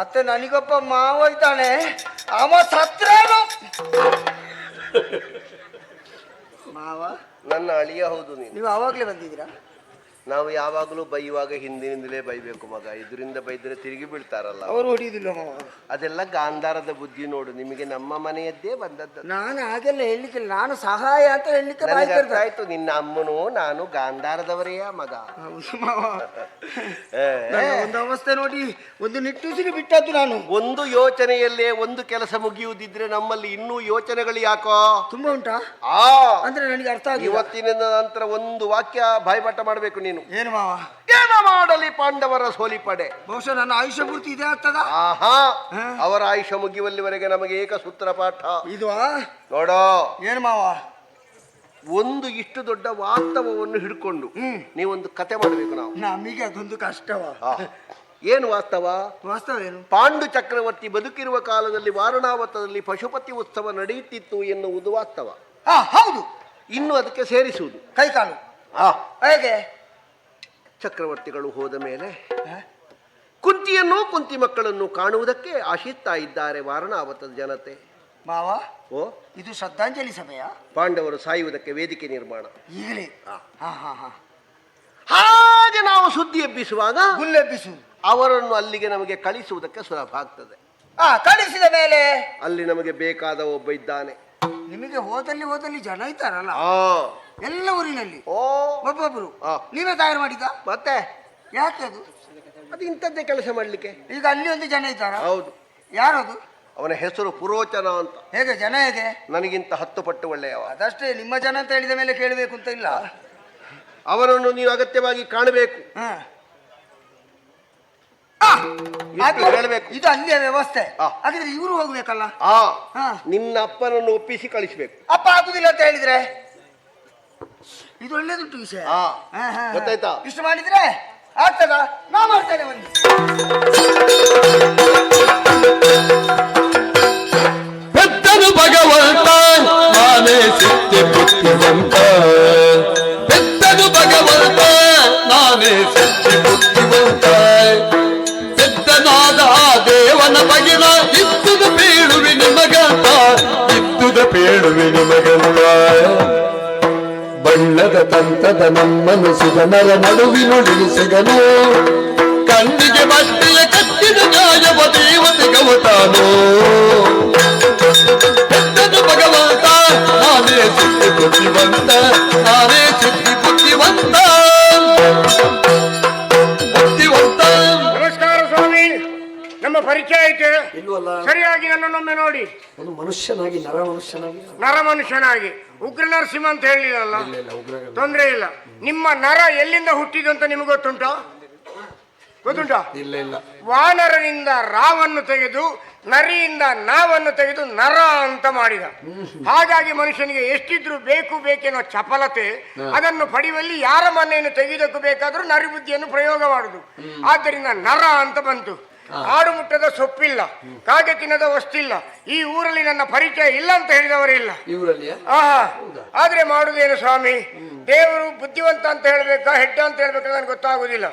ಮತ್ತೆ ನನಗೊಬ್ಬ ಮಾವ ಇದ್ದಾನೆ. ಅವ ಸತ್ರೇನು? ಮಾವ? ನನ್ನ ಅಳಿಯ ಹೌದು ನೀನು. ನೀವು ಅವಾಗ್ಲೇ ಬಂದಿದ್ದೀರಾ? ನಾವು ಯಾವಾಗಲೂ ಬೈಯುವಾಗ ಹಿಂದಿನಿಂದಲೇ ಬೈಬೇಕು ಮಗ. ಇದರಿಂದ ಬೈದ್ರೆ ತಿರುಗಿ ಬಿಡ್ತಾರಲ್ಲ ಅವರು ಹೊಡಿಯುದಿಲ್ಲ ಮಾವ. ಅದೆಲ್ಲ ಗಾಂಧಾರದ ಬುದ್ಧಿ ನೋಡು. ನಿಮಗೆ ನಮ್ಮ ಮನೆಯದ್ದೇ ಬಂದದ್ದು. ನಾನು ಹಾಗೆಲ್ಲ ಹೇಳಲಿಕ್ಕಿಲ್ಲ. ನಾನು ಸಹಾಯ ಅಂತ ಹೇಳಲಿಕ್ಕೆ ಬಾಯಿ ನನಗೆ ಅರ್ಥ ತೆರ್ದೆ. ಆಯ್ತು ನಿನ್ನ ಅಮ್ಮನು ನಾನು ಗಾಂಧಾರದವರೇ ಮಗ. ಹೌದು ಮಾವ. ಏ, ನನ್ನ ಒಂದು ಅವಸ್ಥೆ ನೋಡಿ ಒಂದು ನಿಟ್ಟುಸಿರಿ ಬಿಟ್ಟದ್ದು ನಾನು. ಒಂದು ಯೋಚನೆಯಲ್ಲೇ ಒಂದು ಕೆಲಸ ಮುಗಿಯುವುದಿದ್ರೆ ನಮ್ಮಲ್ಲಿ ಇನ್ನೂ ಯೋಚನೆಗಳು ಯಾಕೋ? ತುಂಬಾ ಉಂಟಾ? ಆ. ಅಂದ್ರೆ ನನಗೆ ಅರ್ಥ ಆಗಿಲ್ಲ. ಇವತ್ತಿನ ನಂತರ ಒಂದು ವಾಕ್ಯ ಬಾಯ್ಪಾಠ ಮಾಡಬೇಕು ನೀನು. ಏನು ಮಾವ? ಏನ ಮಾಡಲಿ ಪಾಂಡವರ ಸೋಲಿಪಡೆ? ಬಹುಶಃ ನನ್ನ ಆಯುಷ್ಯ ಪೂರ್ತಿ ಇದೆ ಆಗ್ತದ? ಆಹಾ ಅವರ ಆಯುಷ್ಯ ಮುಗಿಯುವಲ್ಲಿವರೆಗೆ ನಮಗೆ ಏಕ ಸೂತ್ರ ಪಾಠ. ಇದು ನೋಡೋ. ಏನು ಮಾವ? ಒಂದು ಇಷ್ಟು ದೊಡ್ಡ ವಾಸ್ತವವನ್ನು ಹಿಡ್ಕೊಂಡು ನೀವೊಂದು ಕತೆ ಮಾಡಬೇಕು ನಾವು. ನಮಗೆ ಅದೊಂದು ಕಷ್ಟವ. ಏನು ವಾಸ್ತವ? ವಾಸ್ತವ ಏನು? ಪಾಂಡು ಚಕ್ರವರ್ತಿ ಬದುಕಿರುವ ಕಾಲದಲ್ಲಿ ವಾರಣಾವತದಲ್ಲಿ ಪಶುಪತಿ ಉತ್ಸವ ನಡೆಯುತ್ತಿತ್ತು ಎನ್ನುವುದು ವಾಸ್ತವ. ಹೌದು. ಇನ್ನು ಅದಕ್ಕೆ ಸೇರಿಸುವುದು. ಕೈ ಕಾಲು ಆ. ಹೇಗೆ? ಚಕ್ರವರ್ತಿಗಳು ಹೋದ ಮೇಲೆ ಕುಂತಿಯನ್ನು ಕುಂತಿ ಮಕ್ಕಳನ್ನು ಕಾಣುವುದಕ್ಕೆ ಆಶಿಸ್ತಾ ಇದ್ದಾರೆ ವಾರಣಾವತದ ಜನತೆ. ಮಾವ ಓ? ಇದು ಶ್ರದ್ಧಾಂಜಲಿ ಸಮಯ ಪಾಂಡವರು ಸಾಯುವುದಕ್ಕೆ ವೇದಿಕೆ ನಿರ್ಮಾಣ. ಈಗಲೇ? ಹಾ ಹಾ ಹಾ. ಹಾಗೆ ನಾವು ಸುದ್ದಿ ಎಬ್ಬಿಸುವಾಗ ಹುಲ್ಲೆಬ್ಬಿಸು ಅವರನ್ನು ಅಲ್ಲಿಗೆ ನಮಗೆ ಕಳಿಸುವುದಕ್ಕೆ ಸುಲಭ ಆಗ್ತದೆ. ಆ ಕಳಿಸಿದ ಮೇಲೆ? ಅಲ್ಲಿ ನಮಗೆ ಬೇಕಾದ ಒಬ್ಬ ಇದ್ದಾನೆ. ನಿಮಗೆ ಹೋದಲ್ಲಿ ಹೋದಲ್ಲಿ ಜನ ಇದ್ದಾರಲ್ಲ? ಎಲ್ಲ ಊರಿನಲ್ಲಿ. ಓ. ಒಬ್ಬೊಬ್ರು. ಆ. ನೀವೇ ತಯಾರು ಮಾಡಿದ ಮತ್ತೆ? ಯಾಕೆ ಅದು? ಅದು ಇಂಥದ್ದೇ ಕೆಲಸ ಮಾಡಲಿಕ್ಕೆ. ಈಗ ಅಲ್ಲಿ ಒಂದು ಜನ ಇದ್ದಾರ? ಹೌದು. ಯಾರದು ಅವನ ಹೆಸರು ಪುರೋಚನ ಅಂತ. ಹೇಗೆ ಜನ ಹೇಗೆ? ನನಗಿಂತ ಹತ್ತು ಪಟ್ಟು ಒಳ್ಳೆಯವ ಅದಷ್ಟೇ ನಿಮ್ಮ ಜನ ಅಂತ ಹೇಳಿದ ಮೇಲೆ ಕೇಳಬೇಕು ಅಂತ ಇಲ್ಲ. ಅವನನ್ನು ನೀವು ಅಗತ್ಯವಾಗಿ ಕಾಣಬೇಕು. ಹಾ. ಎಷ್ಟು ಹೇಳ್ಬೇಕು? ಇದು ಅಲ್ಲಿಯ ವ್ಯವಸ್ಥೆ. ಆ. ಹಾಗಿದ್ರೆ ಇವರು ಹೋಗ್ಬೇಕಲ್ಲ? ಆ ಹಾ. ನಿನ್ನ ಅಪ್ಪನನ್ನು ಒಪ್ಪಿಸಿ ಕಳಿಸ್ಬೇಕು. ಅಪ್ಪ ಆಗುದಿಲ್ಲ ಅಂತ ಹೇಳಿದ್ರೆ? ಇದು ಒಳ್ಳೇದುಂಟು ವಿಷಯ. ಹಾ, ಗೊತ್ತಾಯ್ತಾ? ಇಷ್ಟು ಮಾಡಿದ್ರೆ ಆಗ್ತದ? ನಾ ಮಾಡ್ತೇನೆ ಒಂದು ಪೆದ್ದನು ಭಗವಂತ ನಾನೇ ಸತ್ಯ ಬುದ್ಧಿವಂತ. ಪೆದ್ದನು ಭಗವಂತ ನಾನೇ ಸತ್ಯ ಬಗಿನ ಇತ್ತದ ಪೇಳುವೆ ನಿಮಗಂತ ಇತ್ತದ ಪೇಳುವೆ ನಿಮಗಂತ ಬಣ್ಣದ ತಂತದ ನಮ್ಮನು ಸುಗಮರ ನಡುವಿನುಳಿಸಗನು ಕಣ್ಣಿಗೆ ಬಟ್ಟೆಯ ಕಟ್ಟಿದ ನ್ಯಾಯವ ದೇವತೆ ಗವತಾನೋ ಹೆತ್ತನು ಭಗವಂತ ನಾನೇ ಸಿದ್ಧಿ ಬುದ್ಧಿವಂತ ನಾನೇ ಸಿದ್ಧಿ ಬುದ್ಧಿವಂತ. ನಮ್ಮ ಪರಿಚಯ ಐತೆ. ಇಲ್ವಲ್ಲ? ಸರಿಯಾಗಿ ನನ್ನನ್ನೊಮ್ಮೆ ನೋಡಿ. ಒಂದು ಮನುಷ್ಯನಾಗಿ ನರ ಮನುಷ್ಯನಾಗಿ? ನರ ಮನುಷ್ಯನಾಗಿ. ಉಗ್ರ ನರಸಿಂಹ ಅಂತ ಹೇಳಿಲ್ಲ ಇಲ್ಲ ಉಗ್ರ ತೊಂದ್ರೆ ಇಲ್ಲ. ನಿಮ್ಮ ನರ ಎಲ್ಲಿಂದ ಹುಟ್ಟಿದ್ದು ಅಂತ ನಿಮ್ಗೆ ಗೊತ್ತುಂಟಾ? ಗೊತ್ತುಂಟಾ? ಇಲ್ಲ ಇಲ್ಲ. ವಾನರನಿಂದ ರಾವನ್ನು ತೆಗೆದು ನರಿಯಿಂದ ನಾವನ್ನು ತೆಗೆದು ನರ ಅಂತ ಮಾಡಿದ. ಹಾಗಾಗಿ ಮನುಷ್ಯನಿಗೆ ಎಷ್ಟಿದ್ರು ಬೇಕು ಬೇಕೆನ್ನೋ ಚಪಲತೆ ಅದನ್ನು ಪಡೆಯುವಲ್ಲಿ ಯಾರ ಮನೆಯನ್ನು ತೆಗೆದಕ್ಕೂ ಬೇಕಾದ್ರೂ ನರಿ ಬುದ್ಧಿಯನ್ನು ಪ್ರಯೋಗ ಮಾಡುದು. ಆದ್ದರಿಂದ ನರ ಅಂತ ಬಂತು. ಆಡು ಮುಟ್ಟದ ಸೊಪ್ಪಿಲ್ಲ ಕಾಗೆ ತಿನ್ನದ ವಸ್ತಿಲ್ಲ ಈ ಊರಲ್ಲಿ ನನ್ನ ಪರಿಚಯ ಇಲ್ಲ ಅಂತ ಹೇಳಿದವರಿಲ್ಲ ಇವರಲ್ಲಿ ಆಹಾ ಆದ್ರೆ ಮಾಡುದೇನು ಸ್ವಾಮಿ? ದೇವರು ಬುದ್ಧಿವಂತ ಅಂತ ಹೇಳ್ಬೇಕಾ ಹೆಡ್ಡ ಅಂತ ಹೇಳ್ಬೇಕಾ ನನಗೆ ಗೊತ್ತಾಗುದಿಲ್ಲ?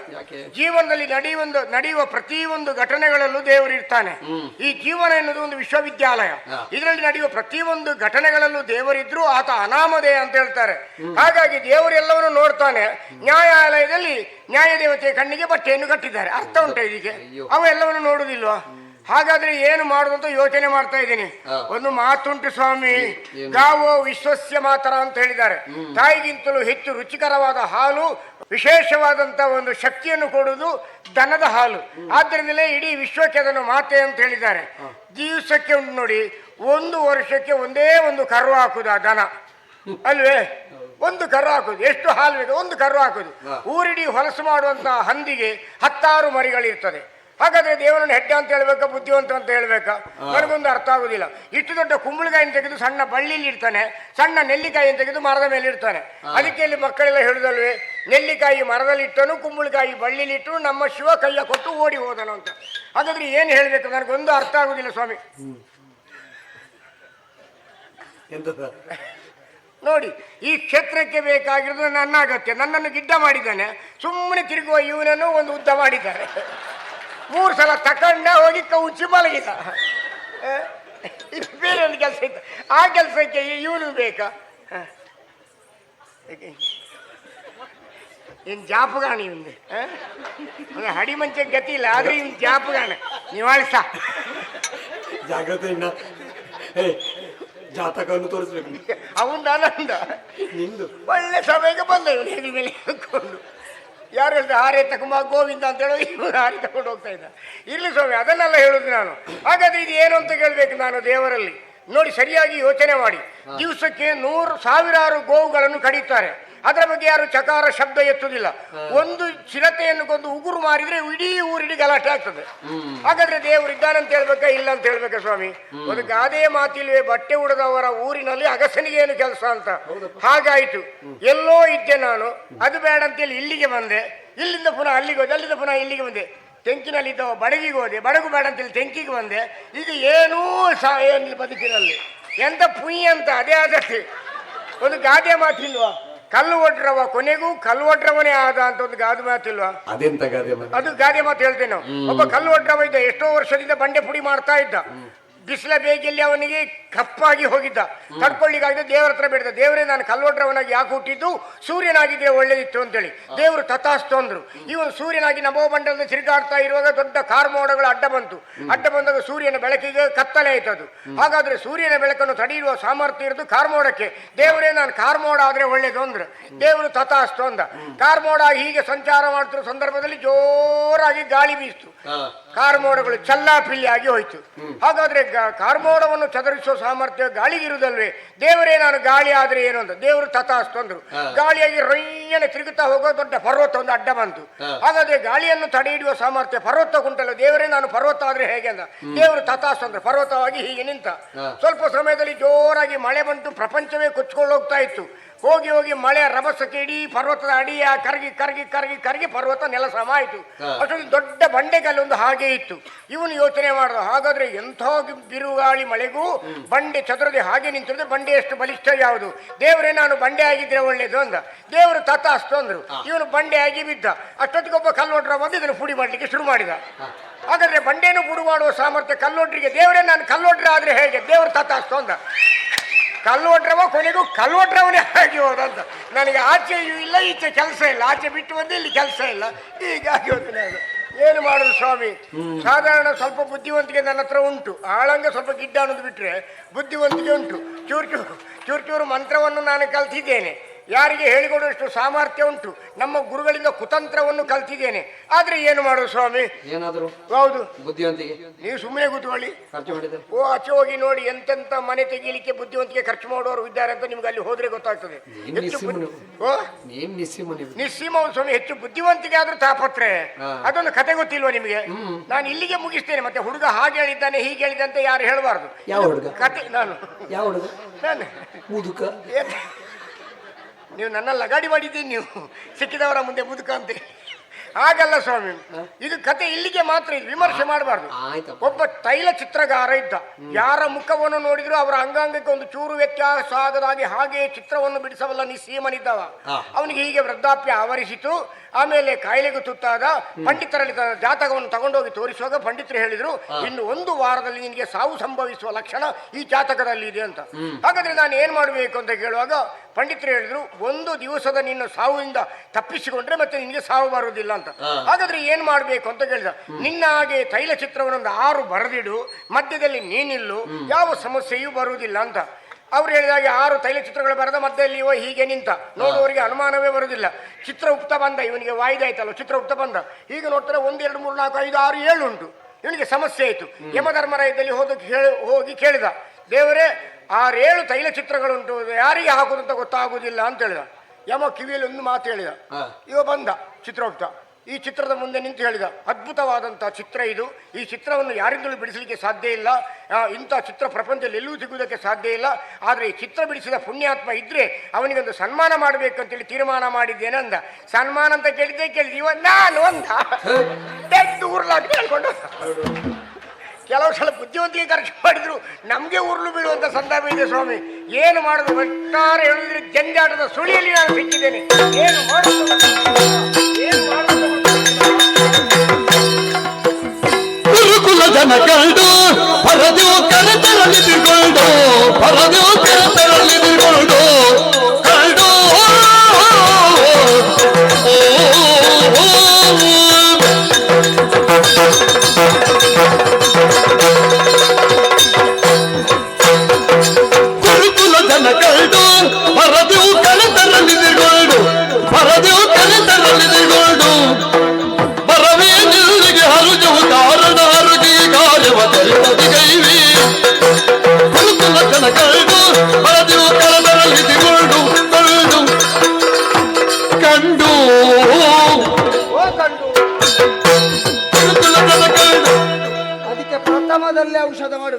ಜೀವನದಲ್ಲಿ ನಡೆಯುವ ನಡೆಯುವ ಪ್ರತಿಯೊಂದು ಘಟನೆಗಳಲ್ಲೂ ದೇವರು ಇರ್ತಾನೆ. ಈ ಜೀವನ ಎನ್ನುವುದು ಒಂದು ವಿಶ್ವವಿದ್ಯಾಲಯ. ಇದರಲ್ಲಿ ನಡೆಯುವ ಪ್ರತಿಯೊಂದು ಘಟನೆಗಳಲ್ಲೂ ದೇವರಿದ್ರು ಆತ ಅನಾಮಧೇಯ ಅಂತ ಹೇಳ್ತಾರೆ. ಹಾಗಾಗಿ ದೇವರು ಎಲ್ಲವನ್ನು ನೋಡ್ತಾನೆ. ನ್ಯಾಯಾಲಯದಲ್ಲಿ ನ್ಯಾಯ ದೇವತೆಯ ಕಣ್ಣಿಗೆ ಬಟ್ಟೆಯನ್ನು ಕಟ್ಟಿದ್ದಾರೆ. ಅರ್ಥ ಉಂಟ ಇದಕ್ಕೆ ಅವ ಎಲ್ಲವನ್ನು ನೋಡುದಿಲ್ವಾ? ಹಾಗಾದ್ರೆ ಏನು ಮಾಡುದು ಅಂತ ಯೋಚನೆ ಮಾಡ್ತಾ ಇದ್ದೀನಿ. ಒಂದು ಮಾತುಂಟು ಸ್ವಾಮಿ. ಗಾವೋ ವಿಶ್ವಸ್ಯ ಮಾತರ ಅಂತ ಹೇಳಿದ್ದಾರೆ. ತಾಯಿಗಿಂತಲೂ ಹೆಚ್ಚು ರುಚಿಕರವಾದ ಹಾಲು ವಿಶೇಷವಾದಂತ ಒಂದು ಶಕ್ತಿಯನ್ನು ಕೊಡುವುದು ದನದ ಹಾಲು. ಆದ್ರಿಂದಲೇ ಇಡೀ ವಿಶ್ವಕ್ಕೆ ಅದನ್ನು ಮಾತೆ ಅಂತ ಹೇಳಿದ್ದಾರೆ. ದಿವಸಕ್ಕೆ ಉಂಟು ನೋಡಿ ಒಂದು ವರ್ಷಕ್ಕೆ ಒಂದೇ ಒಂದು ಕರು ಹಾಕುದು ಆ ದನ. ಅಲ್ವೇ? ಒಂದು ಕರು ಹಾಕುದು. ಎಷ್ಟು ಹಾಲು ಇದೆ ಒಂದು ಕರು ಹಾಕುದು. ಊರಿಡೀ ಹೊಲಸು ಮಾಡುವಂತಹ ಹಂದಿಗೆ ಹತ್ತಾರು ಮರಿಗಳಿರ್ತದೆ. ಹಾಗಾದ್ರೆ ದೇವನನ್ನು ಹೆಡ್ಡ ಅಂತ ಹೇಳ್ಬೇಕಾ ಬುದ್ಧಿವಂತ ಅಂತ ಹೇಳ್ಬೇಕಾ? ನನಗೊಂದು ಅರ್ಥ ಆಗುದಿಲ್ಲ. ಇಷ್ಟು ದೊಡ್ಡ ಕುಂಬಳಕಾಯಿನ ತೆಗೆದು ಸಣ್ಣ ಬಳ್ಳಿಲಿ ಇರ್ತಾನೆ ಸಣ್ಣ ನೆಲ್ಲಿಕಾಯಿಯನ್ನು ತೆಗೆದು ಮರದ ಮೇಲೆ ಇರ್ತಾನೆ ಅದಕ್ಕೆ ಇಲ್ಲಿ ಮಕ್ಕಳೆಲ್ಲ ಹೇಳುದಲ್ವೇ ನೆಲ್ಲಿಕಾಯಿ ಮರದಲ್ಲಿಟ್ಟನು ಕುಂಬಳಕಾಯಿ ಬಳ್ಳಿಲಿ ಇಟ್ಟು ನಮ್ಮ ಶಿವ ಕೈಯ ಕೊಟ್ಟು ಓಡಿ ಹೋದನು ಅಂತ. ಹಾಗಾದ್ರೆ ಏನು ಹೇಳ್ಬೇಕು? ನನಗೊಂದು ಅರ್ಥ ಆಗುದಿಲ್ಲ ಸ್ವಾಮಿ. ನೋಡಿ ಈ ಕ್ಷೇತ್ರಕ್ಕೆ ಬೇಕಾಗಿರೋದು ನನ್ನ ಅಗತ್ಯ ನನ್ನನ್ನು ಗಿಡ್ಡ ಮಾಡಿದ್ದಾನೆ. ಸುಮ್ಮನೆ ತಿರುಗುವ ಇವನನ್ನು ಒಂದು ಉದ್ದ ಮಾಡಿದ್ದಾರೆ. ಮೂರು ಸಲ ತಕೊಂಡ ಹೋಗಿ ಕೌಚಿ ಮಲಗಿದ. ಬೇರೆ ಒಂದು ಕೆಲಸ ಇತ್ತು. ಆ ಕೆಲಸಕ್ಕೆ ಇವನು ಬೇಕಾ? ಏನು ಜಾಪಗಾಣ ಇವಂದು? ಹಡಿ ಮಂಚ ಗತಿ ಇಲ್ಲ ಆದ್ರೆ ಇವ್ನು ಜಾಪಗಾಣ ನಿವಾಳಿಸ ಜಾಗ್ರತೆಯಿಂದ ಏ ಜಾತಕವನ್ನು ತೋರಿಸ್ಬೇಕು. ಅವನ್ ಆನಂದ. ನಿಂದು. ಒಳ್ಳೆ ಸಮಯಕ್ಕೆ ಬಂದ ಇವನು ಮೇಲೆ ಹಾಕೊಂಡು. ಯಾರು ಹೇಳಿದ್ರೆ ಹಾರೆ ತಗೊಂಬ ಗೋವಿಂದ ಅಂತ ಹೇಳೋ ಇವರು ಹಾರಿ ತಗೊಂಡು ಹೋಗ್ತಾ ಇದ್ದ ಇರಲಿ ಸ್ವಾಮಿ ಅದನ್ನೆಲ್ಲ ಹೇಳುದು ನಾನು. ಹಾಗಾದ್ರೆ ಇದು ಏನು ಅಂತ ಕೇಳಬೇಕು ನಾನು ದೇವರಲ್ಲಿ? ನೋಡಿ ಸರಿಯಾಗಿ ಯೋಚನೆ ಮಾಡಿ. ದಿವಸಕ್ಕೆ ನೂರು ಸಾವಿರಾರು ಗೋವುಗಳನ್ನು ಕಡಿತಾರೆ. ಅದರ ಬಗ್ಗೆ ಯಾರು ಚಕಾರ ಶಬ್ದ ಎತ್ತುವುದಿಲ್ಲ ಒಂದು ಚಿರತೆಯನ್ನು ಕೊಂದು ಉಗುರು ಮಾರಿದ್ರೆ ಇಡೀ ಊರಿಡೀ ಗಲಾಟೆ ಆಗ್ತದೆ. ಹಾಗಾದ್ರೆ ದೇವರು ಇದ್ದಾನಂತ ಹೇಳ್ಬೇಕಾ ಇಲ್ಲ ಅಂತ ಹೇಳ್ಬೇಕಾ ಸ್ವಾಮಿ? ಒಂದು ಗಾದೆ ಮಾತಿಲ್ವೇ ಬಟ್ಟೆ ಉಡದವರ ಊರಿನಲ್ಲಿ ಅಗಸನಿಗೆ ಏನು ಕೆಲಸ ಅಂತ. ಹಾಗಾಯ್ತು. ಎಲ್ಲೋ ಇದ್ದೆ ನಾನು. ಅದು ಬೇಡ ಅಂತೇಳಿ ಇಲ್ಲಿಗೆ ಬಂದೆ. ಇಲ್ಲಿಂದ ಪುನಃ ಅಲ್ಲಿಗೆ ಹೋದೆ ಅಲ್ಲಿಂದ ಪುನಃ ಇಲ್ಲಿಗೆ ಬಂದೆ. ತೆಂಕಿನಲ್ಲಿ ಇದ್ದವ ಬಡಗಿಗೆ ಹೋದೆ. ಬಡಗು ಬೇಡ ಅಂತೇಳಿ ತೆಂಕಿಗೆ ಬಂದೆ. ಈಗ ಏನೂ ಸಹ ಏನಿಲ್ಲ ಬದುಕಿನಲ್ಲಿ. ಎಂತ ಪುಯ್ ಅಂತ ಅದೇ ಆದತ್ತೆ ಒಂದು ಗಾದೆ ಮಾತಿಲ್ವಾ? ಕಲ್ಲು ಒಡ್ರವ ಕೊನೆಗೂ ಕಲ್ಲು ಒಡ್ರವನೇ ಆದ ಅಂತ ಒಂದು ಗಾದೆ ಮಾತಿಲ್ವಾ ಅದೆಂತ ಗಾದೆ ಮಾತು? ಅದು ಗಾದೆ ಮಾತು ಹೇಳ್ತೇನೆ ನಾವು. ಒಬ್ಬ ಕಲ್ಲು ಒಡ್ರವ ಇದ್ದ ಎಷ್ಟೋ ವರ್ಷದಿಂದ ಬಂಡೆ ಪುಡಿ ಮಾಡ್ತಾ ಇದ್ದ. ಬಿಸಿಲ ಬೇಗಿಲ್ಲಿ ಅವನಿಗೆ ಕಪ್ಪಾಗಿ ಹೋಗಿದ್ದ. ತಡ್ಕೊಳ್ಳಿಕ್ಕಾಗದೆ ದೇವರ ಹತ್ರ ಬಿಡ್ದ ದೇವರೇ ನಾನು ಕಲ್ಲೊಡ್ರವನಾಗಿ ಯಾಕೆ ಹುಟ್ಟಿದ್ದು? ಸೂರ್ಯನಾಗಿದ್ರೆ ಒಳ್ಳೇದಿತ್ತು ಅಂತೇಳಿ. ದೇವರು ತಥಾಸ್ತು ಅಂದ್ರು. ಇವನು ಸೂರ್ಯನಾಗಿ ನಮೋಮಂಡಲದ ತಿರುಗಾಡ್ತಾ ಇರುವಾಗ ದೊಡ್ಡ ಕಾರ್ಮೋಡಗಳು ಅಡ್ಡ ಬಂತು. ಅಡ್ಡ ಬಂದಾಗ ಸೂರ್ಯನ ಬೆಳಕಿಗೆ ಕತ್ತಲೆ ಆಯ್ತು ಅದು ಹಾಗಾದ್ರೆ ಸೂರ್ಯನ ಬೆಳಕನ್ನು ತಡೆಯುವ ಸಾಮರ್ಥ್ಯ ಇರೋದು ಕಾರ್ಮೋಡಕ್ಕೆ. ದೇವರೇ ನಾನು ಕಾರ್ಮೋಡ ಆದ್ರೆ ಒಳ್ಳೇದು ಅಂದ್ರೆ. ದೇವರು ತಥಾಸ್ತು ಅಂದ. ಕಾರ್ಮೋಡ ಹೀಗೆ ಸಂಚಾರ ಮಾಡ್ತಿರೋ ಸಂದರ್ಭದಲ್ಲಿ ಜೋರಾಗಿ ಗಾಳಿ ಬೀಸ್ತು. ಕಾರ್ಮೋಡಗಳು ಚಲ್ಲಾಪಿಲ್ಲಿ ಆಗಿ ಹೋಯ್ತು ಹಾಗಾದ್ರೆ ಕಾರ್ ಕಾರ್ಮೋಡವನ್ನು ಚದರಿಸುವ ಸಾಮರ್ಥ್ಯ ಗಾಳಿಗಿರುವುದಲ್ವೇ ದೇವರೇ ನಾನು ಗಾಳಿ ಆದ್ರೆ ಏನು ಅಂತ. ದೇವರು ತಥಾಸ್ತು ಅಂದ್ರು. ಗಾಳಿಯಾಗಿ ರೊಯ್ಯನೆ ತಿರುಗುತ್ತಾ ಹೋಗೋ ದೊಡ್ಡ ಪರ್ವತ ಒಂದು ಅಡ್ಡ ಬಂತು. ಹಾಗಾದ್ರೆ ಗಾಳಿಯನ್ನು ತಡೆ ಹಿಡಿಯುವ ಸಾಮರ್ಥ್ಯ ಪರ್ವತ ಕುಂಟಲ್ಲ ದೇವರೇ ನಾನು ಪರ್ವತ ಆದ್ರೆ ಹೇಗೆ ಅಂತ. ದೇವರು ತಥಾಸ್ತು ಅಂದ್ರೆ. ಪರ್ವತವಾಗಿ ಹೀಗೆ ನಿಂತ. ಸ್ವಲ್ಪ ಸಮಯದಲ್ಲಿ ಜೋರಾಗಿ ಮಳೆ ಬಂತು. ಪ್ರಪಂಚವೇ ಕೊಚ್ಕೊಂಡು ಹೋಗ್ತಾ ಇತ್ತು. ಹೋಗಿ ಹೋಗಿ ಮಳೆ ರಭಸಕ್ಕೆ ಇಡೀ ಪರ್ವತದ ಅಡಿಯ ಕರಗಿ ಕರಗಿ ಕರಗಿ ಕರಗಿ ಪರ್ವತ ನೆಲ ಸಮ ಆಯಿತು ಅಷ್ಟೊಂದು ದೊಡ್ಡ ಬಂಡೆಗಲ್ಲು ಒಂದು ಹಾಗೆ ಇತ್ತು. ಇವನು ಯೋಚನೆ ಮಾಡಿದ ಹಾಗಾದ್ರೆ ಎಂಥ ಬಿರುಗಾಳಿ ಮಳೆಗೂ ಬಂಡೆ ಚದುರದೆ ಹಾಗೆ ನಿಂತಿರೋದು ಬಂಡೆ ಎಷ್ಟು ಬಲಿಷ್ಠ ಯಾವುದು? ದೇವರೇ ನಾನು ಬಂಡೆ ಆಗಿದ್ರೆ ಒಳ್ಳೇದು ಅಂದ. ದೇವರು ತಥಾಸ್ತು ಅಂದ್ರು. ಇವನು ಬಂಡೆ ಆಗಿ ಬಿದ್ದ. ಅಷ್ಟೊತ್ತಿಗೊಬ್ಬ ಕಲ್ಲೊಡ್ರ ಬಂದು ಇದನ್ನು ಪುಡಿ ಮಾಡ್ಲಿಕ್ಕೆ ಶುರು ಮಾಡಿದ. ಹಾಗಾದ್ರೆ ಬಂಡೆನು ಪುಡಿ ಮಾಡುವ ಸಾಮರ್ಥ್ಯ ಕಲ್ಲೊಡ್ರಿಗೆ ದೇವರೇ ನಾನು ಕಲ್ಲೊಡ್ರ ಆದ್ರೆ ಹೇಗೆ? ದೇವರು ಅಷ್ಟು ಅಂದ. ಕಲ್ಲೊಡ್ರವ ಕೊನೆಗೂ ಕಲ್ವಟ್ರವನೇ ಆಗಿ ಹೋದಂತ. ನನಗೆ ಆಚೆಯೂ ಇಲ್ಲ ಈಚೆ ಕೆಲಸ ಇಲ್ಲ. ಆಚೆ ಬಿಟ್ಟು ಬಂದು ಇಲ್ಲಿ ಕೆಲಸ ಇಲ್ಲ. ಹೀಗಾಗಿ ಹೋದ ನಾನು. ಏನು ಮಾಡುದು ಸ್ವಾಮಿ? ಸಾಧಾರಣ ಸ್ವಲ್ಪ ಬುದ್ಧಿವಂತಿಕೆ ನನ್ನ ಹತ್ರ ಉಂಟು. ಆಳಂಗ ಸ್ವಲ್ಪ ಗಿಡ್ಡ ಅನ್ನೋದು ಬಿಟ್ಟರೆ ಬುದ್ಧಿವಂತಿಕೆ ಉಂಟು. ಚೂರು ಚೂರು ಚೂರು ಚೂರು ಮಂತ್ರವನ್ನು ನಾನು ಕಲ್ತಿದ್ದೇನೆ. ಯಾರಿಗೆ ಹೇಳಿಕೊಡುವಷ್ಟು ಸಾಮರ್ಥ್ಯ ಉಂಟು. ನಮ್ಮ ಗುರುಗಳಿಂದ ಕುತಂತ್ರವನ್ನು ಕಲ್ತಿದ್ದೇನೆ. ಆದ್ರೆ ಏನು ಮಾಡು ಸ್ವಾಮಿ? ಏನಾದ್ರು? ಹೌದು. ಬುದ್ಧಿವಂತಿಗೆ ನೀವು ಸುಮ್ಮನೆ ಕೂತ್ಕೊಳ್ಳಿ. ಖರ್ಚು ಓ ಆಚೆ ಹೋಗಿ ನೋಡಿ ಎಂತೆಂತ ಮನೆ ತೆಗೀಲಿಕ್ಕೆ ಬುದ್ಧಿವಂತಿಗೆ ಖರ್ಚು ಮಾಡುವವರು ಇದ್ದಾರೆ ಅಂತ ನಿಮ್ಗೆ ಅಲ್ಲಿ ಹೋದ್ರೆ ಗೊತ್ತಾಗ್ತದೆ. ನೀನ್ ಹೆಚ್ಚು ಬುದ್ಧಿ- ನಿಸ್ಸೀಮನು. ಓ? ನೀನ್ ನಿಸ್ಸೀಮ ನೀವು. ನಿಸ್ಸೀಮ ಸ್ವಾಮಿ ಹೆಚ್ಚು ಬುದ್ಧಿವಂತಿಗೆ ಆದ್ರೂ ತಾಪತ್ರೆ ಹಾ. ಅದೊಂದು ಕತೆ ಗೊತ್ತಿಲ್ವಾ ನಿಮಗೆ? ನಾನು ಇಲ್ಲಿಗೆ ಮುಗಿಸ್ತೇನೆ. ಮತ್ತೆ ಹುಡುಗ ಹಾಗೆ ಹೇಳಿದ್ದಾನೆ ಹೀಗೆ ಹೇಳಿದಂತೆ ಯಾರು ಹೇಳಬಾರ್ದು. ಯಾವ ಹುಡುಗ? ಕತೆ ನಾನು ಯಾವ ಹುಡುಗ? ನಾನು ಮುದುಕ? ನೀವು ನನ್ನ ಲಗಾಡಿ ಮಾಡಿದ್ದೀನಿ ನೀವು ಸಿಕ್ಕಿದವರ ಮುಂದೆ ಮುದುಕಂತೆ ಅಂತ. ಹಾಗಲ್ಲ ಸ್ವಾಮಿ ಇದು ಕತೆ ಇಲ್ಲಿಗೆ ಮಾತ್ರ ಇದು ವಿಮರ್ಶೆ ಮಾಡಬಾರ್ದು. ಒಬ್ಬ ತೈಲ ಚಿತ್ರಗಾರ ಇದ್ದ. ಯಾರ ಮುಖವನ್ನು ನೋಡಿದ್ರು ಅವರ ಅಂಗಾಂಗಕ್ಕೆ ಒಂದು ಚೂರು ವ್ಯತ್ಯಾಸ ಆಗದಾಗಿ ಹಾಗೆ ಚಿತ್ರವನ್ನು ಬಿಡಿಸಬಲ್ಲ ನಿಸ್ಸೀಮನಿದ್ದವ. ಸೀಮನಿದ್ದವ ಅವನಿಗೆ ಹೀಗೆ ವೃದ್ಧಾಪ್ಯ ಆವರಿಸಿತು. ಆಮೇಲೆ ಕಾಯಿಲೆಗೆ ತುತ್ತಾದ ಪಂಡಿತರಲ್ಲಿ ಜಾತಕವನ್ನು ತಗೊಂಡೋಗಿ ತೋರಿಸುವಾಗ ಪಂಡಿತರು ಹೇಳಿದ್ರು ಇನ್ನು ಒಂದು ವಾರದಲ್ಲಿ ನಿನಗೆ ಸಾವು ಸಂಭವಿಸುವ ಲಕ್ಷಣ ಈ ಜಾತಕದಲ್ಲಿ ಇದೆ ಅಂತ. ಹಾಗಾದ್ರೆ ನಾನು ಏನ್ ಮಾಡಬೇಕು ಅಂತ ಕೇಳುವಾಗ ಪಂಡಿತರು ಹೇಳಿದ್ರು ಒಂದು ದಿವಸದ ನಿನ್ನ ಸಾವಿಂದ ತಪ್ಪಿಸಿಕೊಂಡ್ರೆ ಮತ್ತೆ ನಿನಗೆ ಸಾವು ಬರುವುದಿಲ್ಲ ಅಂತ. ಹಾಗಾದ್ರೆ ಏನ್ ಮಾಡಬೇಕು ಅಂತ ಕೇಳಿದ. ನಿನ್ನ ಹಾಗೆ ತೈಲ ಚಿತ್ರವನ್ನು ಒಂದು ಆರು ಬರೆದಿಡು ಮಧ್ಯದಲ್ಲಿ ನೀನಿಲ್ಲು ಯಾವ ಸಮಸ್ಯೆಯೂ ಬರುವುದಿಲ್ಲ ಅಂತ. ಅವ್ರು ಹೇಳಿದಾಗ ಆರು ತೈಲ ಚಿತ್ರಗಳು ಬರೆದ ಮಧ್ಯದಲ್ಲಿ ಇವ ಹೀಗೆ ನಿಂತ. ನೋಡುವವರಿಗೆ ಅನುಮಾನವೇ ಬರುವುದಿಲ್ಲ. ಚಿತ್ರ ಉಪ್ತ ಬಂದ ಇವನಿಗೆ ವಾಯ್ದೆ ಆಯ್ತಲ್ಲ ಚಿತ್ರ ಉಪ್ತ ಬಂದ. ಈಗ ನೋಡ್ತಾರೆ ಒಂದು ಎರಡು ಮೂರು ನಾಲ್ಕು ಐದು ಆರು ಏಳು ಉಂಟು. ಇವನಿಗೆ ಸಮಸ್ಯೆ ಆಯಿತು. ಯಮಧರ್ಮರಾಯದಲ್ಲಿ ಹೋದ ಕೇಳಿ ಹೋಗಿ ಕೇಳಿದ. ದೇವರೇ ಆರೇಳು ತೈಲ ಚಿತ್ರಗಳುಂಟು ಯಾರಿಗೆ ಹಾಕುದು ಅಂತ ಗೊತ್ತಾಗುವುದಿಲ್ಲ ಅಂತ ಹೇಳಿದ. ಯಮ ಕಿವಿಯಲ್ಲಿ ಒಂದು ಮಾತು ಹೇಳಿದ. ಇವ ಬಂದ ಚಿತ್ರೋಕ್ತ ಈ ಚಿತ್ರದ ಮುಂದೆ ನಿಂತು ಹೇಳಿದ ಅದ್ಭುತವಾದಂಥ ಚಿತ್ರ ಇದು. ಈ ಚಿತ್ರವನ್ನು ಯಾರಿಂದಲೂ ಬಿಡಿಸಲಿಕ್ಕೆ ಸಾಧ್ಯ ಇಲ್ಲ. ಇಂಥ ಚಿತ್ರ ಪ್ರಪಂಚದಲ್ಲಿ ಎಲ್ಲೂ ಸಿಗುವುದಕ್ಕೆ ಸಾಧ್ಯ ಇಲ್ಲ. ಆದರೆ ಈ ಚಿತ್ರ ಬಿಡಿಸಿದ ಪುಣ್ಯಾತ್ಮ ಇದ್ದರೆ ಅವನಿಗೊಂದು ಸನ್ಮಾನ ಮಾಡಬೇಕು ಅಂತೇಳಿ ತೀರ್ಮಾನ ಮಾಡಿದ್ದೇನೆ ಅಂದ. ಸನ್ಮಾನ ಅಂತ ಕೇಳಿದ್ದೆ ಕೇಳಿದ್ವಿ ನಾನು ಅಂದ ಊರ್ಲಾಗಿ ಹೇಳ್ಕೊಂಡು. ಕೆಲವು ಸಲ ಬುದ್ಧಿವಂತಿಕೆ ಖರ್ಚು ಮಾಡಿದ್ರು. ನಮಗೆ ಉರುಳು ಬೀಳುವಂತ ಸಂದರ್ಭ ಇದೆ ಸ್ವಾಮಿ. ಏನು ಮಾಡುದು? ಒಟ್ಟಾರೆ ಹೇಳಿದ್ರೆ ಜಂಜಾಟದ ಸುಳಿಯಲ್ಲಿ ನಾನು ಸಿಕ್ಕಿದ್ದೇನೆ. ಏನು ಮಾಡುದು? ಏನು ಮಾಡುದು? ಜನ ಕಂಡು ಪರದೆಯು ಕರೆತರಲಿದ್ದುಕೊಂಡು ಪರದೆಯು ಕರೆತರಲಿದ್ದುಕೊಂಡು ಕಂಡು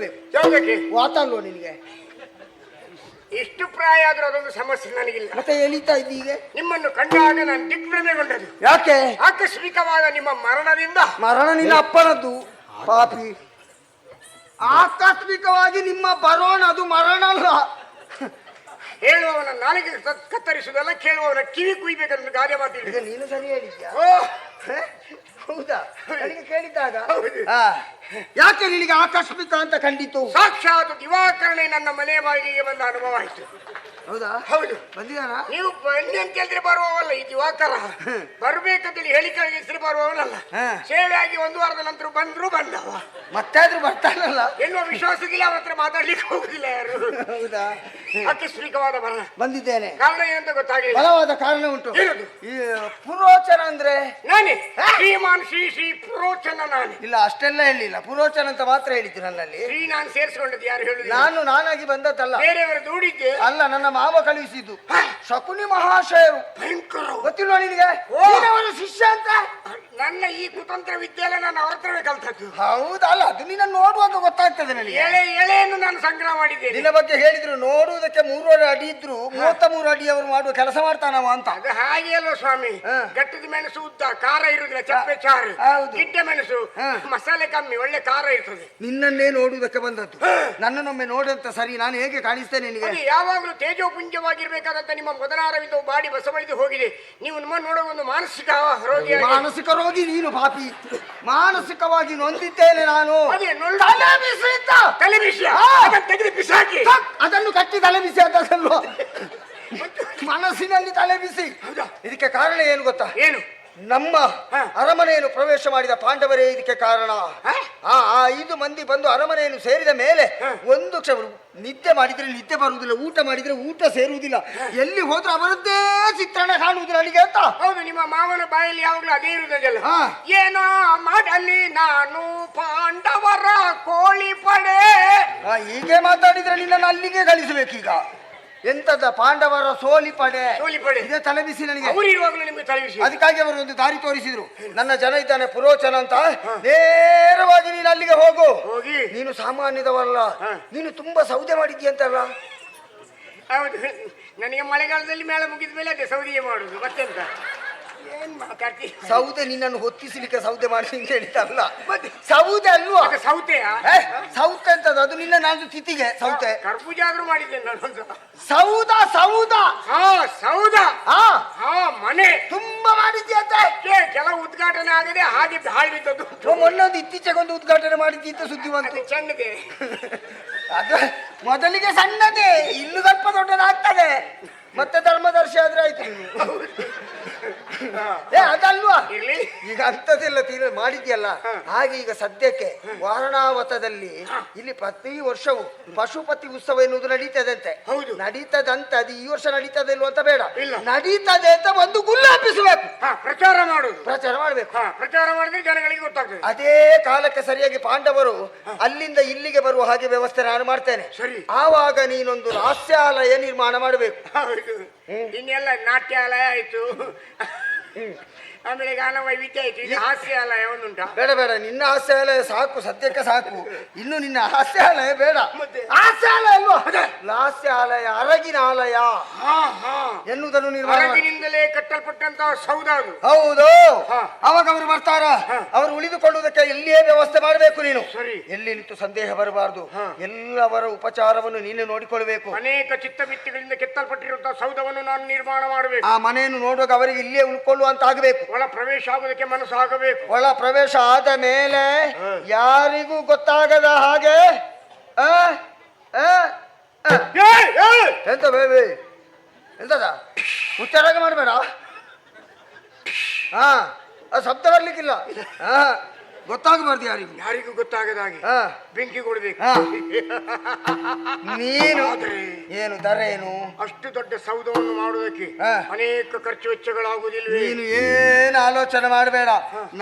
ಔಷಧ ಯಾವ್ದಕ್ಕೆ ವಾತ ನಿನಗೆ. ಎಷ್ಟು ಪ್ರಾಯ ಆದ್ರೂ ಅದೊಂದು ಸಮಸ್ಯೆ ನನಗಿಲ್ಲ. ಮತ್ತೆ ಎಳಿತಾ ಇದ್ದೀಗ ನಿಮ್ಮನ್ನು ಕಂಡಾಗ ನಾನು ದಿಗ್ಭ್ರಮೆಗೊಂಡದ್ದು ಯಾಕೆ? ಆಕಸ್ಮಿಕವಾದ ನಿಮ್ಮ ಮರಣದಿಂದ. ಮರಣ ನಿನ್ನ ಅಪ್ಪನದ್ದು. ಪಾಪಿ. ಆಕಸ್ಮಿಕವಾಗಿ ನಿಮ್ಮ ಬರೋಣ ಅದು ಮರಣ ಅಲ್ಲ. ಹೇಳುವವನ ನಾಲಿಗೆ ಕತ್ತರಿಸುವುದಲ್ಲ ಕೇಳುವವನ ಕಿವಿ ಕುಯ್ಬೇಕಂತ ಕಾರ್ಯ ಮಾತಿಲ್ಲ ಈಗ ನೀನು ಸರಿ ಹೇಳಿದ್ಯಾ? ಓ? ಹೌದಾ? ನನಗೆ. ಆ, ಯಾಕೆ ನಿನಗೆ ಆಕಸ್ಮಿಕ ಅಂತ ಕಂಡಿತು? ಸಾಕ್ಷಾತ್ ದಿವಾಕರಣೆ ನನ್ನ ಮನೆ ಬಾಗಿಲಿಗೆ ಬಂದ ಅನುಭವ ಆಯ್ತು. ಹೌದಾ? ಹೌದು. ಬಂದಿದಾನ ನೀವು ಬನ್ನಿ ಅಂತ ಹೇಳಿದ್ರೆ ಬರುವವಲ್ಲ ಈ ಯುವಕರ ಬರ್ಬೇಕಂತೇಳಿ ಹೇಳಿ ಹೆಸರು ಬರುವವನಲ್ಲ. ಸೇವೆ ಆಗಿ ಒಂದು ವಾರದ ನಂತರ ಬಂದ್ರು ಬಂದವ. ಮತ್ತೆ ಆದ್ರೂ ಬರ್ತಾನಲ್ಲ. ಎನ್ನುವ ವಿಶ್ವಾಸಕ್ಕಿಲ್ಲ ಅವರ ಹತ್ರ ಮಾತಾಡ್ಲಿಕ್ಕೆ ಹೋಗುದಿಲ್ಲ ಯಾರು. ಹೌದಾ? ಆಕಸ್ಮಿಕವಾದ ಬರಣ ಬಂದಿದ್ದೇನೆ. ಕಾರಣ ಏನಂತ ಗೊತ್ತಾಗಲಿಲ್ಲ. ಬಲವಾದ ಕಾರಣ ಉಂಟು? ಈ ಪುರೋಚನ ಅಂದ್ರೆ? ನಾನೇ? ಶ್ರೀಮಾನ್ ಶ್ರೀ ಶ್ರೀ ಪುರೋಚನ ನಾನೇ. ಇಲ್ಲ ಅಷ್ಟೆಲ್ಲ ಹೇಳಿಲ್ಲ. ಪುರೋಚನ ಅಂತ ಮಾತ್ರ ಹೇಳಿದ್ದು ನನ್ನಲ್ಲಿ. ಶ್ರೀ ನಾನು ಸೇರಿಸಿಕೊಂಡದ್ದು ಯಾರು ಹೇಳುದಿಲ್ಲ? ನಾನು ನಾನಾಗಿ ಬಂದದ್ದಲ್ಲ. ಬೇರೆಯವರು ದೂಡಿದ್ದೆ. ಅಲ್ಲ ನನ್ನ ಮಾವ ಕಳುಹಿಸಿದ್ದು. ಶಕುನಿ ಮಹಾಶಯರು. ಭಯಂಕರ. ಗೊತ್ತಿಲ್ಲ ನಿನಗೆ? ಶಿಷ್ಯ ಅಂತ? ನನ್ನ ಈ ಕುತಂತ್ರ ವಿದ್ಯೆಲ್ಲ ನಾನು ಅವ್ರ ಹತ್ರವೇ ಕಲ್ತದ್ದು. ಹೌದಲ್ಲ ಅದು ನಿನ್ನ ನೋಡುವಾಗ ಗೊತ್ತಾಗ್ತದೆ ನನಗೆ. ಎಳೆ ಎಳೆಯನ್ನು ನಾನು ಸಂಗ್ರಹ ಮಾಡಿದ್ದೇನೆ. ನಿನ್ನ ಬಗ್ಗೆ ಹೇಳಿದ್ರು ನೋಡುವುದಕ್ಕೆ ಮೂರುವರೆ ಅಡಿ ಇದ್ರು ಮೂವತ್ತ ಮೂರು ಅಡಿ ಅವರು ಮಾಡುವ ಕೆಲಸ ಮಾಡ್ತಾನವ ಅಂತ. ಅದು ಹಾಗೆ ಅಲ್ವ ಸ್ವಾಮಿ. ಗಟ್ಟದ ಮೆಣಸು ಉದ್ದ ಖಾರ ಇರುದಿಲ್ಲ ಚಪ್ಪೆ ಚಾರು. ಹೌದು. ಗಿಡ್ಡೆ ಮೆಣಸು ಮಸಾಲೆ ಕಮ್ಮಿ ಒಳ್ಳೆ ಖಾರ ಇರ್ತದೆ. ನಿನ್ನನ್ನೇ ನೋಡುವುದಕ್ಕೆ ಬಂದದ್ದು. ನನ್ನನ್ನೊಮ್ಮೆ ನೋಡಂತ ಸರಿ ನಾನು ಹೇಗೆ ಕಾಣಿಸ್ತೇನೆ ನಿನಗೆ? ಯಾವಾಗಲೂ ಯಾವಾಗಲೂ ತೇಜೋಪುಂಜವಾಗಿರ್ಬೇಕಾದಂತ ನಿಮ್ಮ ಮೊದಲಾರವಿಂದ ಬಾಡಿ ಬಸವಳಿದು ಹೋಗಿದೆ. ನೀವು ನಿಮ್ಮ ನೋಡೋ ಒಂದು ಮಾನಸಿಕ ರೋಗಿ ಮಾನಸಿಕ ರೋಗಿ ನೀನು ಪಾಪಿ. ಮಾನಸಿಕವಾಗಿ ನೊಂದಿದ್ದೇನೆ ನಾನು. ಅದೇ ನೊಳ್ಳು- ತಲೆ ಬಿಸಿ ಇತ್ತ. ತಲೆ ವಿಷಯ ಹಾ. ತೆಗೆದು ಬಿಸಾಕಿ. ಥಕ್, ಅದನ್ನು ಕಟ್ಟಿ ತಲೆ ಬಿಸಿ ಅದನ್ನು ಮನಸ್ಸಿನಲ್ಲಿ ತಲೆ ಬಿಸಿ? ಇದಕ್ಕೆ ಕಾರಣ ಏನು ಗೊತ್ತಾ? ಏನು? ನಮ್ಮ. ಅರಮನೆಯನ್ನು ಪ್ರವೇಶ ಮಾಡಿದ ಪಾಂಡವರೇ ಇದಕ್ಕೆ ಕಾರಣ. ಆ ಆ ಐದು ಮಂದಿ ಬಂದು ಅರಮನೆಯನ್ನು ಸೇರಿದ ಮೇಲೆ ಒಂದು ಕ್ಷಣ ನಿದ್ದೆ ಮಾಡಿದ್ರೆ ನಿದ್ದೆ ಬರುವುದಿಲ್ಲ ಊಟ ಮಾಡಿದ್ರೆ ಊಟ ಸೇರುವುದಿಲ್ಲ. ಎಲ್ಲಿ ಹೋದ್ರೆ ಅವರದ್ದೇ ಚಿತ್ರಣ ಕಾಣುವುದಿಲ್ಲ ನನಗೆ ಅಂತ. ಹೌದು ನಿಮ್ಮ ಮಾವನ ಬಾಯಲ್ಲಿ ಯಾವಾಗಲೂ ಅದೇ ಇರುವುದಲ್ಲ. ಏನೋ ಮಾಡಲಿ ನಾನು ಪಾಂಡವರ ಕೋಳಿ ಪಡೆ. ಹೀಗೆ ಮಾತಾಡಿದ್ರೆ ನಿನ್ನನ್ನು ಅಲ್ಲಿಗೆ ಕಳಿಸಬೇಕೀಗ ಎಂತದ ಪಾಂಡವರ ಸೋಲಿ ಪಡೆ. ಕೋಳಿ ಪಡೆ. ಇದೇ ತಲೆಬಿಸಿ ನನಗೆ. ಅವರು ಇರುವಾಗಲೂ ನಿಮಗೆ ತಲೆ ಅದಕ್ಕಾಗಿ ಅವರು ಒಂದು ದಾರಿ ತೋರಿಸಿದ್ರು. ನನ್ನ ಜನ ಇದ್ದಾನೆ ಪುರೋಚನ ಅಂತ. ನೇರವಾಗಿ ನೀನು ಅಲ್ಲಿಗೆ ಹೋಗು. ಹೋಗಿ. ನೀನು ಸಾಮಾನ್ಯದವಲ್ಲ. ನೀನು ತುಂಬಾ ಸೌದೆ ಮಾಡಿದ್ಯಂತಲ್ಲ ಹೌದು. ನನಗೆ ಮಳೆಗಾಲದಲ್ಲಿ ಮೇಳ ಮುಗಿದ ಮೇಲೆ ಅದೇ ಸೌದಿಗೆ ಮಾಡುದು. ಮತ್ತೆಂತ? ಏನ್ ಮಾತಾಡ್ತಿ ಸೌದೆ ನಿನ್ನನ್ನು ಹೊತ್ತಿಸಲಿಕ್ಕೆ ಸೌದೆ ಮಾಡಿ ಅಂತ ಹೇಳಿದ್ದಲ್ಲ ಸೌದೆ ಅಲ್ವಾ? ಅದು ಸೌತೆಯಾ ಏ, ಸೌತೆ ಅಂತದ್ದು ಅದು ನಿನ್ನ ನಾನು ತಿಥಿಗೆ ಸೌತೆ. ಕರ್ಬೂಜ ಆದ್ರೂ ಮಾಡಿದ್ದೆ ಸೌದ ಸೌದ! ಹಾ ಸೌದ. ಹಾ ಹಾ ಮನೆ. ತುಂಬಾ ಮಾಡಿದ್ಯಂತೆ ಕೆ- ಕೆಲವು ಉದ್ಘಾಟನೆ ಆಗದೆ ಹಾಗೆ ಹಾಳು ಬಿದ್ದದ್ದು. ಇತ್ತೀಚೆಗೆ ಒಂದು ಉದ್ಘಾಟನೆ ಮಾಡಿದ್ದಿ ಅಂತ ಸುದ್ದಿ ಬಂತು ಅದು ಅದು ಮೊದಲಿಗೆ ಸಣ್ಣದೇ ಇನ್ನು ಸ್ವಲ್ಪ ದೊಡ್ಡದಾಗ್ತದೆ. ಮತ್ತೆ ಧರ್ಮದರ್ಶಿ ಆದ್ರೆ ಆಯ್ತು ನೀನು. ಏ ಅದಲ್ವಾ? ಇರ್ಲಿ. ಈಗ ಅಂತದಿಲ್ಲ ತೀರ ಮಾಡಿದ್ಯಲ್ಲ? ಹಾಗೆ ಈಗ ಸದ್ಯಕ್ಕೆ ವಾರಣಾವತದಲ್ಲಿ ಇಲ್ಲಿ ಪ್ರತಿ ವರ್ಷವೂ ಪಶುಪತಿ ಉತ್ಸವ ಎನ್ನುವುದು ನಡೀತದಂತೆ. ಹೌದು. ನಡೀತದಂತ ಅದು ಈ ವರ್ಷ ನಡೀತದೆ ಇಲ್ವ ಅಂತ ಬೇಡ. ಇಲ್ಲ. ನಡೀತದೆ ಅಂತ ಒಂದು ಗುಲ್ಲಾಪಿಸಬೇಕು ಹಾ ಪ್ರಚಾರ ಮಾಡುದು ಪ್ರಚಾರ ಮಾಡಬೇಕು. ಹಾ ಪ್ರಚಾರ ಮಾಡಿದ್ರೆ ಜನಗಳಿಗೆ ಗೊತ್ತಾಗ್ತದೆ. ಅದೇ ಕಾಲಕ್ಕೆ ಸರಿಯಾಗಿ ಪಾಂಡವರು ಅಲ್ಲಿಂದ ಇಲ್ಲಿಗೆ ಬರುವ ಹಾಗೆ ವ್ಯವಸ್ಥೆ ನಾನು ಮಾಡ್ತೇನೆ. ಸರಿ. ಆವಾಗ ನೀನೊಂದು ಹಾಸ್ಯಾಲಯ ನಿರ್ಮಾಣ ಮಾಡಬೇಕು. ಹೌದು. ಇನ್ನೆಲ್ಲ ನಾಟ್ಯಾಲಯ ಆಯ್ತು. ಆಮೇಲೆ ಗಾನ ವೈವಿಧ್ಯ ಆಯ್ತು. ಇದು ಹಾಸ್ಯಾಲಯ ಒಂದುಂಟಾ? ಬೇಡ ಬೇಡ ನಿನ್ನ ಹಾಸ್ಯಾಲಯ ಸಾಕು ಸದ್ಯಕ್ಕೆ ಸಾಕು. ಇನ್ನು ನಿನ್ನ ಹಾಸ್ಯಾಲಯ ಬೇಡ. ಹಾಸ್ಯಾಲಯ ಅಲ್ವಾ? ಹಾಸ್ಯಾಲಯ ಅರಗಿನ ಆಲಯ. ಹಾ ಹಾ. ಎನ್ನುವುದನ್ನು ನಿರ್ಮಾಣ ಮಾಡಿ. ಹೊರಗಿನಿಂದಲೇ ಕಟ್ಟಲ್ಪಟ್ಟಂತಹ ಸೌಧ ಅದು. ಹೌದು. ಹಾ. ಅವಾಗ ಅವರು ಬರ್ತಾರ ಅವರು ಉಳಿದುಕೊಳ್ಳುವುದಕ್ಕೆ ಎಲ್ಲಿಯೇ ವ್ಯವಸ್ಥೆ ಮಾಡಬೇಕು ನೀನು. ಸರಿ. ಎಲ್ಲಿ ನಿಂತು ಸಂದೇಹ ಬರಬಾರದು. ಹಾ. ಎಲ್ಲವರ ಉಪಚಾರವನ್ನು ನೀನು ನೋಡಿಕೊಳ್ಬೇಕು ಅನೇಕ ಚಿತ್ತಬಿತ್ತಿಗಳಿಂದ ಕೆತ್ತಲ್ಪಟ್ಟಿರುವಂತಹ ಸೌಧವನ್ನು ನಾನು ನಿರ್ಮಾಣ ಮಾಡಬೇಕು. ಆ ಮನೆಯನ್ನು ನೋಡುವಾಗ ಅವರಿಗೆ ಇಲ್ಲಿಯೇ ಉಳ್ಕೊಳ್ಳುವಂತ ಆಗಬೇಕು ಒಳ ಪ್ರವೇಶ ಆಗೋದಕ್ಕೆ ಮನಸ್ಸು ಆಗಬೇಕು ಒಳ ಪ್ರವೇಶ ಆದ ಮೇಲೆ ಯಾರಿಗೂ ಗೊತ್ತಾಗದ ಹಾಗೆ ಆ? ಆ? ಆ? ಏಯ್, ಏಯ್! ಎಂತ ಬೇಬಿ ಎಂತದ ಹುಚ್ಚಾರಾಗ ಮಾಡಬೇಡ ಹಾ ಆ ಶಬ್ದ ಬರ್ಲಿಕ್ಕಿಲ್ಲ ಹಾ ಗೊತ್ತಾಗಬಾರ್ದು ಯಾರಿಗೂ. ಯಾರಿಗೂ ಗೊತ್ತಾಗದ ಹಾಗೆ ಹಾ. ಬೆಂಕಿ ಕೊಡ್ಬೇಕು. ಹಾ. ನೀನು ಆದ್ರೆ ಏನು ದರ ಏನು ಅಷ್ಟು ದೊಡ್ಡ ಸೌಧವನ್ನು ಮಾಡುವುದಕ್ಕೆ ಹಾ. ಅನೇಕ ಖರ್ಚು ವೆಚ್ಚಗಳಾಗುವುದಿಲ್ಲ ನೀನು ಏನು ಆಲೋಚನೆ ಮಾಡಬೇಡ.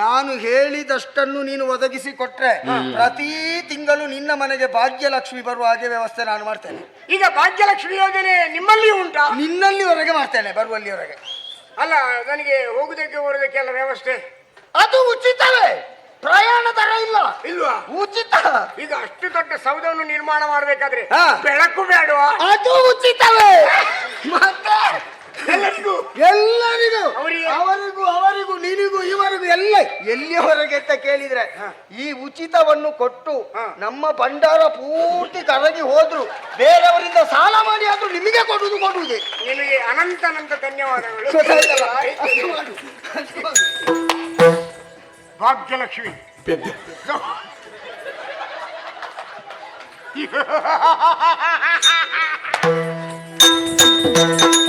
ನಾನು ಹೇಳಿದಷ್ಟನ್ನು ನೀನು ಒದಗಿಸಿ ಕೊಟ್ರೆ ಪ್ರತಿ ತಿಂಗಳು ನಿನ್ನ ಮನೆಗೆ ಭಾಗ್ಯಲಕ್ಷ್ಮಿ ಬರುವ ಹಾಗೆ ವ್ಯವಸ್ಥೆ ನಾನು ಮಾಡ್ತೇನೆ. ಈಗ ಭಾಗ್ಯಲಕ್ಷ್ಮಿ ಯೋಜನೆ ನಿಮ್ಮಲ್ಲಿ ಉಂಟಾ? ನಿನ್ನಲ್ಲಿವರೆಗೆ ಮಾಡ್ತೇನೆ ಬರುವಲ್ಲಿವರೆಗೆ ಅಲ್ಲ ನನಗೆ ಹೋಗುದಕ್ಕೆ ಬರುವುದಕ್ಕೆ ಎಲ್ಲ ವ್ಯವಸ್ಥೆ? ಅದು ಉಚಿತವೇ! ಪ್ರಯಾಣ ದರ ಇಲ್ಲ ಇಲ್ವಾ? ಉಚಿತ. ಈಗ ಅಷ್ಟು ದೊಡ್ಡ ಸೌಧವನ್ನು ನಿರ್ಮಾಣ ಮಾಡಬೇಕಾದ್ರೆ ಹಾ. ಬೆಳಕು ಬೇಡವಾ? ಅದು ಉಚಿತವೇ. ಮತ್ತೆ? ಎಲ್ಲರಿಗೂ? ಎಲ್ಲರಿಗೂ. ಅವರಿಗೆ? ಅವರಿಗೂ ಅವರಿಗೂ ನಿನಗೂ ಇವರಿಗೂ ಎಲ್ಲ? ಎಲ್ಲಿಯವರೆಗೆ ಅಂತ ಕೇಳಿದ್ರೆ ಈ ಉಚಿತವನ್ನು ಕೊಟ್ಟು ಹಾ. ನಮ್ಮ ಭಂಡಾರ ಪೂರ್ತಿ ಕರಗಿ ಹೋದ್ರು ಬೇರೆಯವರಿಂದ ಸಾಲ ಮಾಡಿ ಆದ್ರೂ ನಿಮಗೆ ಕೊಡುವುದು ಕೊಡುವುದೇ. ನಿಮಗೆ ಅನಂತ ಅನಂತ ಧನ್ಯವಾದಗಳು. ಗೊತ್ತಾಯ್ತಲ್ಲ? ಅಷ್ಟು ಮಾಡು. ಅಷ್ಟು ಮಾಡು. Bhagyalakshmi Ha ha ha ha!